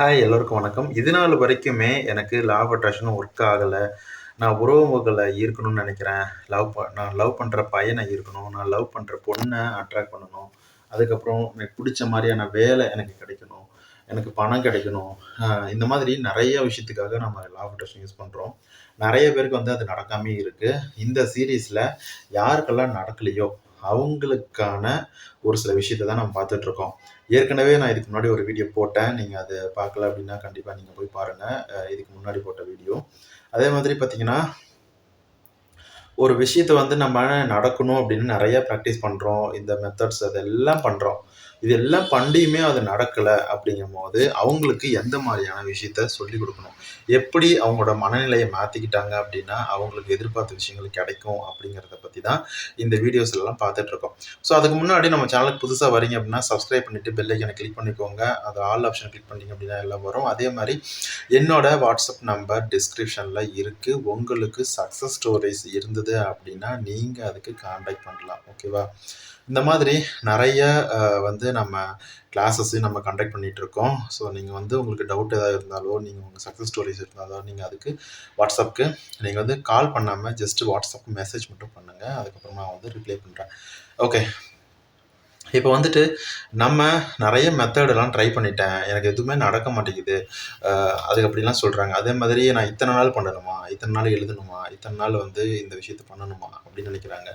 Hi எல்லோருக்கும் வணக்கம். இது நாள் வரைக்குமே எனக்கு லாவ் அட்ராக்ஷனும் ஒர்க் ஆகலை. நான் உறவுகளை ஈர்க்கணும்னு நினைக்கிறேன். லவ் ப நான் லவ் பண்ணுற பையனை ஈர்க்கணும். நான் லவ் பண்ணுற பொண்ணை அட்ராக்ட் பண்ணணும். அதுக்கப்புறம் எனக்கு பிடிச்ச மாதிரியான வேலை எனக்கு கிடைக்கணும். எனக்கு பணம் கிடைக்கணும். இந்த மாதிரி நிறைய விஷயத்துக்காக நம்ம லாவ் அட்ராக்ஷன் யூஸ் பண்ணுறோம் நிறைய பேருக்கு வந்து அது நடக்காமே இருக்குது இந்த சீரீஸில் யாருக்கெல்லாம் நடக்கலையோ அவங்களுக்கான ஒரு சில விஷயத்தை தான் நம்ம பார்த்துட்ருக்கோம். ஏற்கனவே நான் இதுக்கு முன்னாடி ஒரு வீடியோ போட்டேன். நீங்கள் அதை பார்க்கல அப்படின்னா கண்டிப்பாக நீங்கள் போய் பாருங்கள் இதுக்கு முன்னாடி போட்ட வீடியோ. அதே மாதிரி பார்த்தீங்கன்னா ஒரு விஷயத்தை வந்து நம்ம நடக்கணும் அப்படின்னு நிறைய ப்ராக்டிஸ் பண்ணுறோம் இந்த மெத்தட்ஸ் அதெல்லாம் பண்ணுறோம் இது எல்லா பண்டையுமே அது நடக்கலை அப்படிங்கும் போது அவங்களுக்கு எந்த மாதிரியான விஷயத்த சொல்லி கொடுக்கணும்? எப்படி அவங்களோட மனநிலையை மாற்றிக்கிட்டாங்க அப்படின்னா அவங்களுக்கு எதிர்பார்த்த விஷயங்கள் கிடைக்கும் அப்படிங்கிறத பற்றி தான் இந்த வீடியோஸ் எல்லாம் ஸோ அதுக்கு முன்னாடி நம்ம சேனலுக்கு புதுசாக வரீங்க அப்படின்னா சப்ஸ்கிரைப் பண்ணிட்டு பெல் ஐக்கனை கிளிக் பண்ணிக்கோங்க. அது ஆல் ஆப்ஷன் கிளிக் பண்ணிங்க அப்படின்னா எல்லாம் வரும். அதே மாதிரி என்னோட வாட்ஸ்அப் நம்பர் டிஸ்கிரிப்ஷனில் இருக்குது உங்களுக்கு சக்ஸஸ் ஸ்டோரிஸ் இருந்தது அப்படின்னா நீங்கள் அதுக்கு காண்டாக்ட் பண்ணலாம். ஓகேவா இந்த மாதிரி நிறைய வந்து நம்ம கிளாஸஸ் நம்ம கண்டக்ட் பண்ணிகிட்ருக்கோம் இருக்கோம் ஸோ நீங்கள் வந்து உங்களுக்கு டவுட் ஏதாவது இருந்தாலோ நீங்கள் உங்கள் சக்ஸஸ் ஸ்டோரிஸ் இருந்தாலோ நீங்கள் அதுக்கு வாட்ஸ்அப்புக்கு நீங்கள் வந்து கால் பண்ணாமல் ஜஸ்ட் வாட்ஸ்அப் மெசேஜ் மட்டும் பண்ணுங்கள் அதுக்கப்புறமா வந்து ரிப்ளை பண்ணுறேன் ஓகே இப்போ வந்துட்டு நம்ம நிறைய மெத்தடெல்லாம் ட்ரை பண்ணிட்டேன். எனக்கு எதுவுமே நடக்க மாட்டேங்குது. அதுக்கு அப்படிலாம் சொல்கிறாங்க அதே மாதிரி நான் இத்தனை நாள் பண்ணணுமா? இத்தனை நாள் எழுதணுமா? இத்தனை நாள் வந்து இந்த விஷயத்த பண்ணணுமா? அப்படின்னு நினைக்கிறாங்க.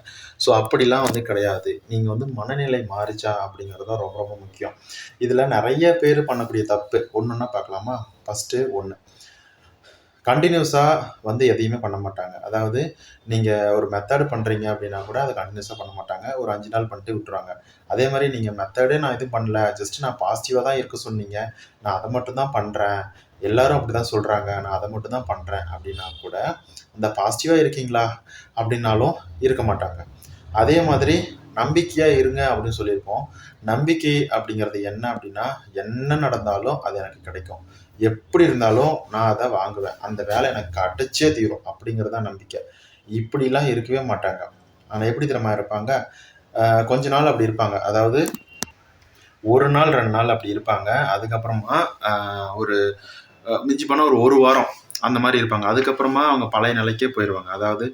ஸோ அப்படிலாம் வந்து கிடையாது. நீங்கள் வந்து மனநிலை மாறிச்சா அப்படிங்கிறது தான் ரொம்ப ரொம்ப முக்கியம். இதில் நிறைய பேர் பண்ணக்கூடிய தப்பு. ஒன்றுன்னா பார்க்கலாமா? ஃபஸ்ட்டு ஒன்று கண்டினியூஸாக வந்து எதையுமே பண்ண மாட்டாங்க. அதாவது நீங்கள் ஒரு மெத்தடு பண்ணுறீங்க அப்படின்னா கூட அதை கண்டினியூஸாக பண்ண மாட்டாங்க. ஒரு அஞ்சு நாள் பண்ணிட்டு விட்டுருவாங்க. அதே மாதிரி நீங்கள் மெத்தடே நான் எதுவும் பண்ணல ஜஸ்ட் நான் பாசிட்டிவாக தான் இருக்க சொன்னீங்க. நான் அதை மட்டும் தான் பண்ணுறேன் எல்லாரும் அப்படி தான் சொல்கிறாங்க நான் அதை மட்டும் தான் பண்ணுறேன் அப்படின்னா கூட அந்த பாசிட்டிவாக இருக்கீங்களா? அப்படின்னாலும் இருக்க மாட்டாங்க. அதே மாதிரி நம்பிக்கையாக இருங்க அப்படின்னு சொல்லியிருப்போம். நம்பிக்கை அப்படிங்கிறது என்ன அப்படின்னா என்ன நடந்தாலும் அது எனக்கு கிடைக்கும். எப்படி இருந்தாலும் நான் அதை வாங்குவேன். அந்த வேலை எனக்கு கிடைச்சே தீரும் அப்படிங்கிறது தான் நம்பிக்கை. இப்படிலாம் இருக்கவே மாட்டாங்க. ஆனால் எப்படி திறமா இருப்பாங்க? கொஞ்ச நாள் அப்படி இருப்பாங்க. அதாவது ஒரு நாள் ரெண்டு நாள் அப்படி இருப்பாங்க. அதுக்கப்புறமா ஒரு மிஞ்சி போனால் ஒரு ஒரு வாரம் அந்த மாதிரி இருப்பாங்க. அதுக்கப்புறமா அவங்க பழைய நிலைக்கே போயிடுவாங்க அதாவது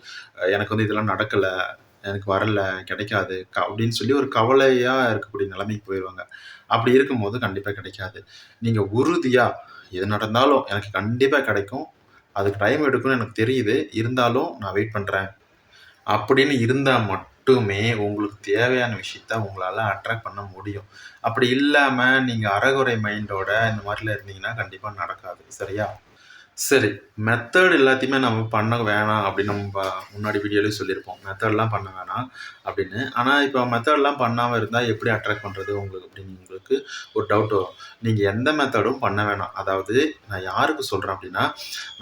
எனக்கு வந்து இதெல்லாம் நடக்கலை. எனக்கு வரல கிடைக்காது. க அப்படின்னு சொல்லி ஒரு கவலையாக இருக்கக்கூடிய நிலைமைக்கு போயிடுவாங்க அப்படி இருக்கும்போது கண்டிப்பாக கிடைக்காது. நீங்கள் உறுதியாக எது நடந்தாலும் எனக்கு கண்டிப்பாக கிடைக்கும். அதுக்கு டைம் எடுக்கும்னு எனக்கு தெரியுது. இருந்தாலும் நான் வெயிட் பண்ணுறேன் அப்படின்னு இருந்தால் மட்டுமே உங்களுக்கு தேவையான விஷயத்த உங்களால் அட்ராக்ட் பண்ண முடியும். அப்படி இல்லாமல் நீங்கள் அறகுறை மைண்டோட இந்த மாதிரிலாம் இருந்தீங்கன்னா கண்டிப்பாக நடக்காது. சரியா? சரி மெத்தட் எல்லாத்தையுமே நம்ம பண்ண வேணாம் அப்படின்னு நம்ம முன்னாடி வீடியோலேயே சொல்லியிருப்போம். மெத்தட்லாம் பண்ண வேணாம் அப்படின்னு. ஆனால் இப்போ மெத்தட்லாம் பண்ணாமல் இருந்தால் எப்படி அட்ராக்ட் பண்ணுறது உங்களுக்கு அப்படின்னு உங்களுக்கு ஒரு டவுட் வரும். நீங்கள் எந்த மெத்தடும் பண்ண வேணாம். அதாவது நான் யாருக்கு சொல்கிறேன் அப்படின்னா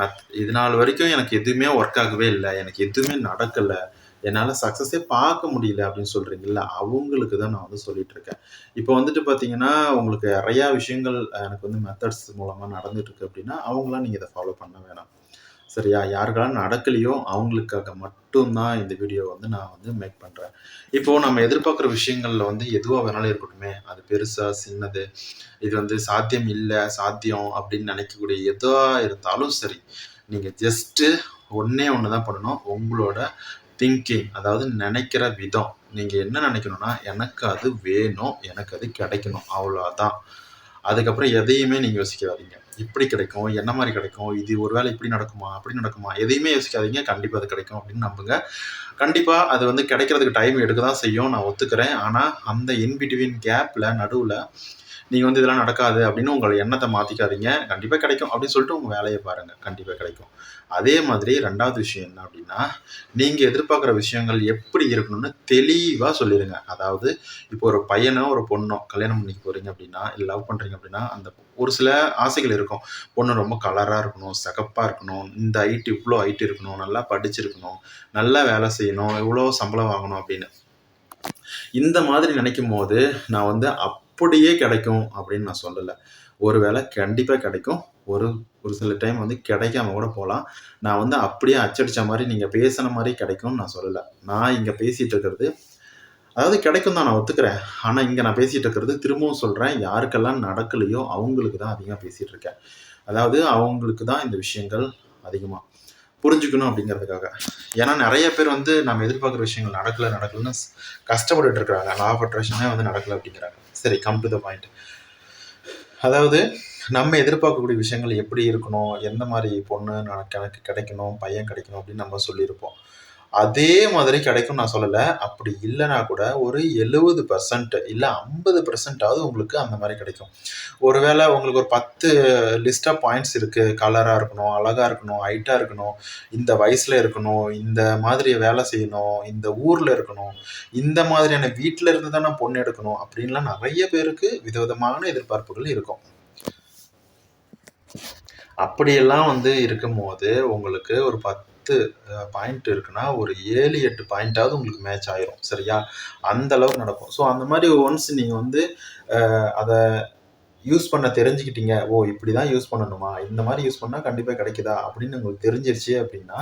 மெத் இது நாள் வரைக்கும் எனக்கு எதுவுமே ஒர்க் ஆகவே இல்லை. எனக்கு எதுவுமே நடக்கலை. என்னால் சக்ஸஸே பார்க்க முடியல அப்படின்னு சொல்கிறீங்கல்ல அவங்களுக்கு தான் நான் வந்து சொல்லிட்டு இருக்கேன். இப்போ வந்துட்டு பார்த்தீங்கன்னா உங்களுக்கு நிறையா விஷயங்கள் எனக்கு வந்து மெத்தட்ஸ் மூலமாக நடந்துட்டுருக்கு அப்படின்னா அவங்களாம் நீங்கள் இதை ஃபாலோ பண்ண வேணாம். சரியா? யாருக்கெல்லாம் நடக்கலையோ அவங்களுக்காக மட்டும்தான் இந்த வீடியோ வந்து நான் வந்து மேக் பண்ணுறேன் இப்போது நம்ம எதிர்பார்க்குற விஷயங்களில் வந்து எதுவாக வேணாலும் இருக்கட்டுமே அது பெருசாக சின்னது இது வந்து சாத்தியம் இல்லை சாத்தியம் அப்படின்னு நினைக்கக்கூடிய எதுவாக இருந்தாலும் சரி நீங்கள் ஜஸ்ட்டு ஒன்றே ஒன்று தான் பண்ணணும். உங்களோட திங்கிங் அதாவது நினைக்கிற விதம். நீங்கள் என்ன நினைக்கணும்னா எனக்கு அது வேணும் எனக்கு அது கிடைக்கணும் அவ்வளோதான் அதுக்கப்புறம் எதையுமே நீங்கள் யோசிக்காதீங்க. இப்படி கிடைக்கும் என்ன மாதிரி கிடைக்கும் இது ஒரு வேலை இப்படி நடக்குமா அப்படி நடக்குமா எதையுமே யோசிக்காதீங்க. கண்டிப்பாக அது கிடைக்கும் அப்படின்னு நம்புங்க. கண்டிப்பாக அது வந்து கிடைக்கிறதுக்கு டைம் எடுக்க தான் செய்யும் நான் ஒத்துக்கிறேன். ஆனால் அந்த இன்பிட்வீன் கேப்பில் நடுவில் நீங்கள் வந்து இதெல்லாம் நடக்காது அப்படின்னு உங்கள் எண்ணத்தை மாற்றிக்காதீங்க கண்டிப்பாக கிடைக்கும் அப்படின்னு சொல்லிட்டு உங்கள் வேலையை பாருங்கள் கண்டிப்பாக கிடைக்கும். அதே மாதிரி ரெண்டாவது விஷயம் என்ன அப்படின்னா நீங்கள் எதிர்பார்க்குற விஷயங்கள் எப்படி இருக்கணும்னு தெளிவாக சொல்லிடுங்க அதாவது இப்போ ஒரு பையனோ ஒரு பொண்ணோ கல்யாணம் பண்ணிக்க போகிறீங்க அப்படின்னா இல்லை லவ் பண்ணுறீங்க அப்படின்னா அந்த ஒரு சில ஆசைகள் இருக்கும். பொண்ணு ரொம்ப கலராக இருக்கணும் சிகப்பாக இருக்கணும் இந்த ஹைட் இவ்வளோ ஹைட் இருக்கணும் நல்லா படிச்சிருக்கணும் நல்லா வேலை செய்யணும் இவ்வளோ சம்பளம் வாங்கணும் அப்படின்னு. இந்த மாதிரி நினைக்கும் போது நான் வந்து அப் அப்படியே கிடைக்கும் அப்படின்னு நான் சொல்லலை. ஒருவேளை கண்டிப்பாக கிடைக்கும். ஒரு ஒரு சில டைம் வந்து கிடைக்காம கூட போகலாம் நான் வந்து அப்படியே அச்சடித்த மாதிரி நீங்கள் பேசின மாதிரி கிடைக்கும்னு நான் சொல்லலை. நான் இங்கே பேசிகிட்டு இருக்கிறது அதாவது கிடைக்கும் தான் நான் ஒத்துக்கிறேன். ஆனால் இங்கே நான் பேசிகிட்டு இருக்கிறது திரும்பவும் சொல்கிறேன் யாருக்கெல்லாம் நடக்கலையோ அவங்களுக்கு தான் அதிகமாக பேசிகிட்டு இருக்கேன். அதாவது அவங்களுக்கு தான் இந்த விஷயங்கள் அதிகமாக புரிஞ்சுக்கணும் அப்படிங்கிறதுக்காக. ஏன்னா நிறைய பேர் வந்து நம்ம எதிர்பார்க்குற விஷயங்கள் நடக்கலை நடக்கலன்னு கஷ்டப்பட்டுட்டு இருக்கிறாங்க. லா ஆஃப் அட்ராக்ஷனே வந்து நடக்கலை அப்படிங்கிறாங்க. சரி கம் டு த பாயிண்ட் அதாவது நம்ம எதிர்பார்க்கக்கூடிய விஷயங்கள் எப்படி இருக்கணும்? எந்த மாதிரி பொண்ணு எனக்கு கிடைக்கணும்? பையன் கிடைக்கணும் அப்படின்னு நம்ம சொல்லியிருப்போம். அதே மாதிரி கிடைக்கும் நான் சொல்லலை. அப்படி இல்லைனா கூட ஒரு எழுபது பர்சன்ட் இல்லை ஐம்பது பர்சன்டாவது உங்களுக்கு அந்த மாதிரி கிடைக்கும். ஒருவேளை உங்களுக்கு ஒரு பத்து லிஸ்ட் ஆஃப் பாயிண்ட்ஸ் இருக்குது கலராக இருக்கணும் அழகாக இருக்கணும் ஹைட்டாக இருக்கணும் இந்த வயசில் இருக்கணும் இந்த மாதிரி வேலை செய்யணும் இந்த ஊரில் இருக்கணும் இந்த மாதிரியான வீட்டில் இருந்து தான் நான் பொண்ணு எடுக்கணும் அப்படின்லாம் நிறைய பேருக்கு விதவிதமான எதிர்பார்ப்புகள் இருக்கும். அப்படியெல்லாம் வந்து இருக்கும்போது உங்களுக்கு ஒரு பத்து பாயிண்ட் இருக்குன்னா ஒரு ஏழு எட்டு பாயிண்ட்டாவது உங்களுக்கு மேட்ச் ஆயிரும். சரியா? அந்த அளவுக்கு நடக்கும். ஸோ அந்த மாதிரி ஒன்ஸ் நீங்கள் வந்து அதை யூஸ் பண்ண தெரிஞ்சுக்கிட்டீங்க ஓ இப்படி தான் யூஸ் பண்ணணுமா? இந்த மாதிரி யூஸ் பண்ணால் கண்டிப்பாக கிடைக்குதா? அப்படின்னு உங்களுக்கு தெரிஞ்சிருச்சு அப்படின்னா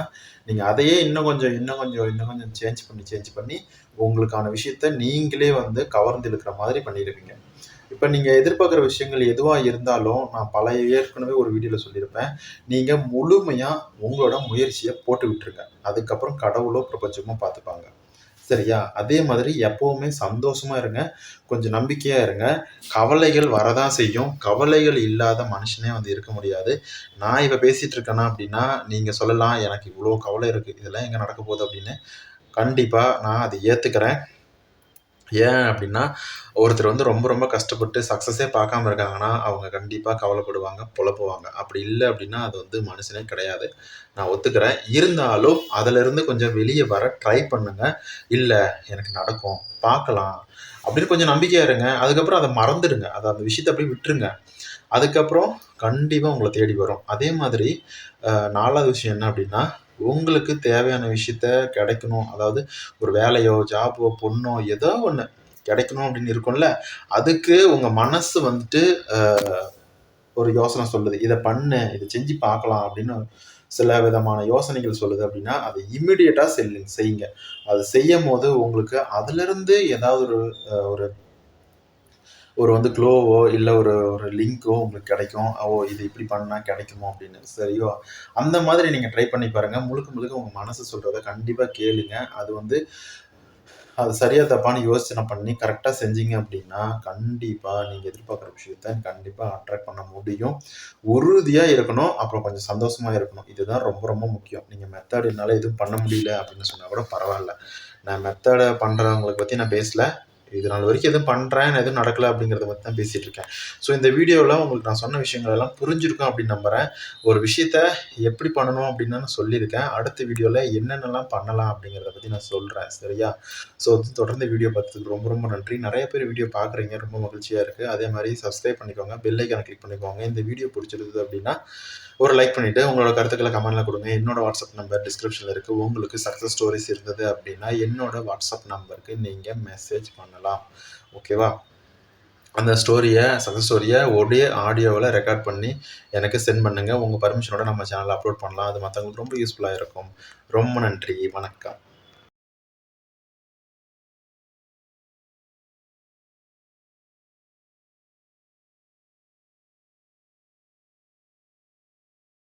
நீங்கள் அதையே இன்னும் கொஞ்சம் இன்னும் கொஞ்சம் இன்னும் கொஞ்சம் சேஞ்ச் பண்ணி சேஞ்ச் பண்ணி உங்களுக்கான விஷயத்த நீங்களே வந்து கவர்ந்து இழுக்கிற மாதிரி பண்ணிடுவீங்க. இப்போ நீங்கள் எதிர்பார்க்குற விஷயங்கள் எதுவாக இருந்தாலும் நான் பல ஏற்கனவே ஒரு வீடியோவில் சொல்லியிருப்பேன். நீங்கள் முழுமையாக உங்களோட முயற்சியை போட்டு விட்டுருங்க. அதுக்கப்புறம் கடவுளோ பிரபஞ்சமோ பார்த்துப்பாங்க. சரியா? அதே மாதிரி எப்போவுமே சந்தோஷமாக இருங்க. கொஞ்சம் நம்பிக்கையாக இருங்க. கவலைகள் வரதான் செய்யும். கவலைகள் இல்லாத மனுஷனே வந்து இருக்க முடியாது. நான் இப்போ பேசிகிட்டு இருக்கேன்னா அப்படின்னா நீங்கள் சொல்லலாம் எனக்கு இவ்வளோ கவலை இருக்குது இதெல்லாம் எங்கே நடக்க போகுது அப்படின்னு. கண்டிப்பாக நான் அதை ஏற்றுக்கிறேன் ஏன் அப்படின்னா ஒருத்தர் வந்து ரொம்ப ரொம்ப கஷ்டப்பட்டு சக்ஸஸே பார்க்காம இருக்காங்கன்னா அவங்க கண்டிப்பாக கவலைப்படுவாங்க புலப்புவாங்க. அப்படி இல்லை அப்படின்னா அது வந்து மனுஷனே கிடையாது. நான் ஒத்துக்கிறேன். இருந்தாலும் அதிலிருந்து கொஞ்சம் வெளியே வர ட்ரை பண்ணுங்க. இல்லை எனக்கு நடக்கும். பார்க்கலாம். அப்படின்னு கொஞ்சம் நம்பிக்கையாக இருங்க. அதுக்கப்புறம் அதை மறந்துடுங்க. அதை அந்த விஷயத்தை அப்படியே விட்டுருங்க. அதுக்கப்புறம் கண்டிப்பாக உங்களை தேடி வரும். அதே மாதிரி நாலாவது விஷயம் என்ன அப்படின்னா உங்களுக்கு தேவையான விஷயத்த கிடைக்கணும். அதாவது ஒரு வேலையோ ஜாபோ பொண்ணோ ஏதோ ஒன்று கிடைக்கணும் அப்படின்னு இருக்கும்ல அதுக்கு உங்கள் மனசு வந்துட்டு ஒரு யோசனை சொல்லுது. இதை பண்ணு இதை செஞ்சு பார்க்கலாம் அப்படின்னு சில விதமான யோசனைகள் சொல்லுது அப்படின்னா அதை இம்மிடியட்டாக செல்லுங்க செய்யுங்க. அது செய்யும் போது உங்களுக்கு அதுலேருந்து ஏதாவது ஒரு ஒரு ஒரு வந்து க்ளோவோ இல்லை ஒரு ஒரு லிங்க்கோ உங்களுக்கு கிடைக்கும். ஓ இது இப்படி பண்ணால் கிடைக்குமோ அப்படின்னு. சரியோ? அந்த மாதிரி நீங்கள் ட்ரை பண்ணி பாருங்கள் முழுக்க முழுக்க உங்கள் மனசு சொல்கிறத கண்டிப்பாக கேளுங்க. அது வந்து அது சரியா தப்பான்னு யோசனை பண்ணி கரெக்டாக செஞ்சீங்க அப்படின்னா கண்டிப்பாக நீங்கள் எதிர்பார்க்குற விஷயத்த கண்டிப்பாக அட்ராக்ட் பண்ண முடியும். உறுதியாக இருக்கணும். அப்புறம் கொஞ்சம் சந்தோஷமாக இருக்கணும். இதுதான் ரொம்ப ரொம்ப முக்கியம். நீங்கள் மெத்தட் என்னால் எதுவும் பண்ண முடியல அப்படின்னு சொன்னால் கூட பரவாயில்ல. நான் மெத்தடை பண்ணுறவங்களை பற்றி நான் பேசல. இது நாள் வரைக்கும் எதுவும் பண்ணுறேன் எதுவும் நடக்கல அப்படிங்கிறத பற்றி தான் பேசிகிட்டு இருக்கேன். ஸோ இந்த வீடியோவில் உங்களுக்கு நான் சொன்ன விஷயங்கள் எல்லாம் புரிஞ்சிருக்கும் அப்படின்னு நம்புகிறேன் ஒரு விஷயத்த எப்படி பண்ணணும் அப்படின்னு நான் சொல்லியிருக்கேன். அடுத்த வீடியோவில் என்னென்னலாம் பண்ணலாம் அப்படிங்கிறத பற்றி நான் சொல்கிறேன் சரியா? ஸோ வந்து தொடர்ந்து வீடியோ பார்த்ததுக்கு ரொம்ப ரொம்ப நன்றி. நிறைய பேர் வீடியோ பார்க்குறீங்க. ரொம்ப மகிழ்ச்சியாக இருக்குது அதே மாதிரி சப்ஸ்கிரைப் பண்ணிக்கோங்க. பெல் ஐக்கானை கிளிக் பண்ணிக்கோங்க. இந்த வீடியோ பிடிச்சிருந்தது அப்படின்னா ஒரு லைக் பண்ணிவிட்டு உங்களோட கருத்துக்களை கமெண்ட்டில் கொடுங்க. என்னோட வாட்ஸ்அப் நம்பர் டிஸ்கிரிப்ஷனில் இருக்குது உங்களுக்கு சக்ஸஸ் ஸ்டோரிஸ் இருந்தது அப்படின்னா என்னோட வாட்ஸ்அப் நம்பருக்கு நீங்கள் மெசேஜ் பண்ணலாம். ஓகேவா அந்த ஸ்டோரியை சக்ஸஸ் ஸ்டோரியை ஒரே ஆடியோவில் ரெக்கார்ட் பண்ணி எனக்கு சென்ட் பண்ணுங்கள் உங்கள் பர்மிஷனோட நம்ம சேனலில் அப்லோட் பண்ணலாம். அது மற்றவங்களுக்கு ரொம்ப யூஸ்ஃபுல்லாக இருக்கும். ரொம்ப நன்றி. வணக்கம்.